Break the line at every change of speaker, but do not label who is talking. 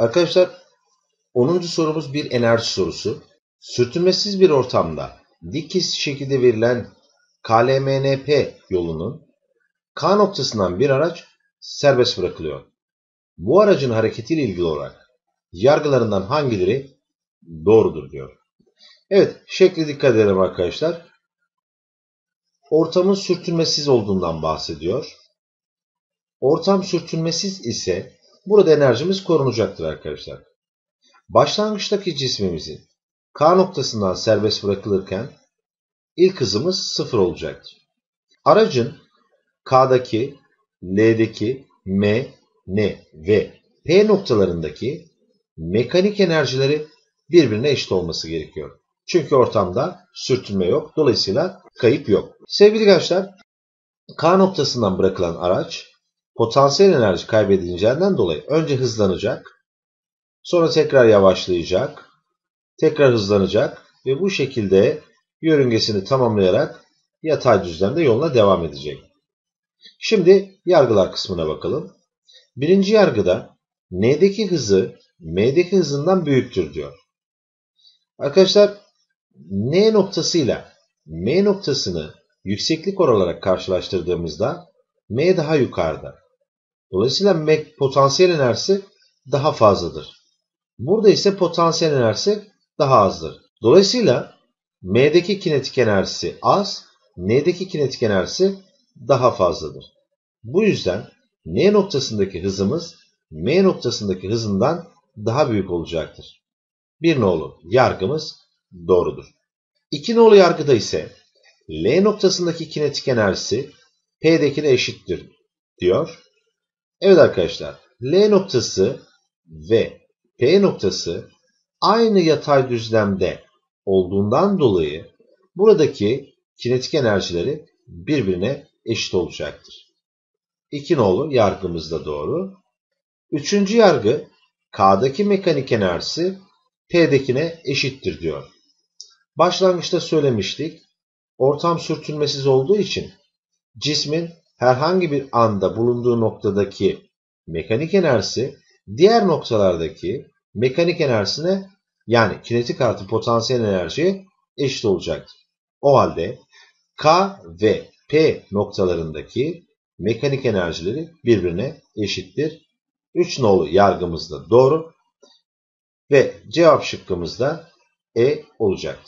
Arkadaşlar 10. sorumuz bir enerji sorusu. Sürtünmesiz bir ortamda dik kesik şekilde verilen KLMNP yolunun K noktasından bir araç serbest bırakılıyor. Bu aracın hareketiyle ilgili olarak yargılarından hangileri doğrudur diyor. Evet, şekli dikkat edelim arkadaşlar. Ortamın sürtünmesiz olduğundan bahsediyor. Ortam sürtünmesiz ise burada enerjimiz korunacaktır arkadaşlar. Başlangıçtaki cismimizin K noktasından serbest bırakılırken ilk hızımız sıfır olacaktır. Aracın K'daki, L'deki, M, N ve P noktalarındaki mekanik enerjileri birbirine eşit olması gerekiyor. Çünkü ortamda sürtünme yok. Dolayısıyla kayıp yok. Sevgili gençler, K noktasından bırakılan araç potansiyel enerji kaybedileceğinden dolayı önce hızlanacak, sonra tekrar yavaşlayacak, tekrar hızlanacak ve bu şekilde yörüngesini tamamlayarak yatay düzlemde yoluna devam edecek. Şimdi yargılar kısmına bakalım. Birinci yargıda N'deki hızı M'deki hızından büyüktür diyor. Arkadaşlar N noktasıyla M noktasını yükseklik olarak karşılaştırdığımızda M daha yukarıda. Dolayısıyla M potansiyel enerjisi daha fazladır. Burada ise potansiyel enerjisi daha azdır. Dolayısıyla M'deki kinetik enerjisi az, N'deki kinetik enerjisi daha fazladır. Bu yüzden N noktasındaki hızımız M noktasındaki hızından daha büyük olacaktır. Bir nolu yargımız doğrudur. İki nolu yargıda ise L noktasındaki kinetik enerjisi P'dekine eşittir diyor. Evet arkadaşlar L noktası ve P noktası aynı yatay düzlemde olduğundan dolayı buradaki kinetik enerjileri birbirine eşit olacaktır. İki nolu yargımız da doğru. Üçüncü yargı K'daki mekanik enerjisi P'dekine eşittir diyor. Başlangıçta söylemiştik. Ortam sürtünmesiz olduğu için cismin herhangi bir anda bulunduğu noktadaki mekanik enerjisi diğer noktalardaki mekanik enerjisine yani kinetik artı potansiyel enerjiye eşit olacaktır. O halde K ve P noktalarındaki mekanik enerjileri birbirine eşittir. 3 nolu yargımız da doğru ve cevap şıkkımız da E olacaktır.